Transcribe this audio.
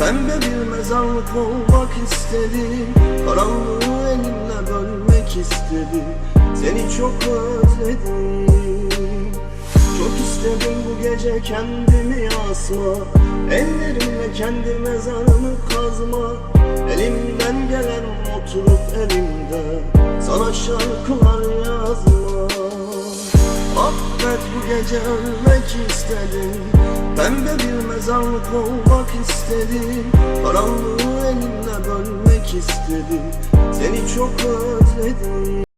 Pembe bir mezarlık olmak istedim Karanlığı elimle bölmek istedim Seni çok özledim. Çok istedim bu gece kendimi asma. Ellerimle kendi mezarımı kazma. Elimden gelen oturup elimde. Sana şarkılar yazma Affet bu gece ölmek istedim. Pembe bir mezarlık olmak istedim. Karanlığı elimle bölmek istedim. Seni çok özledim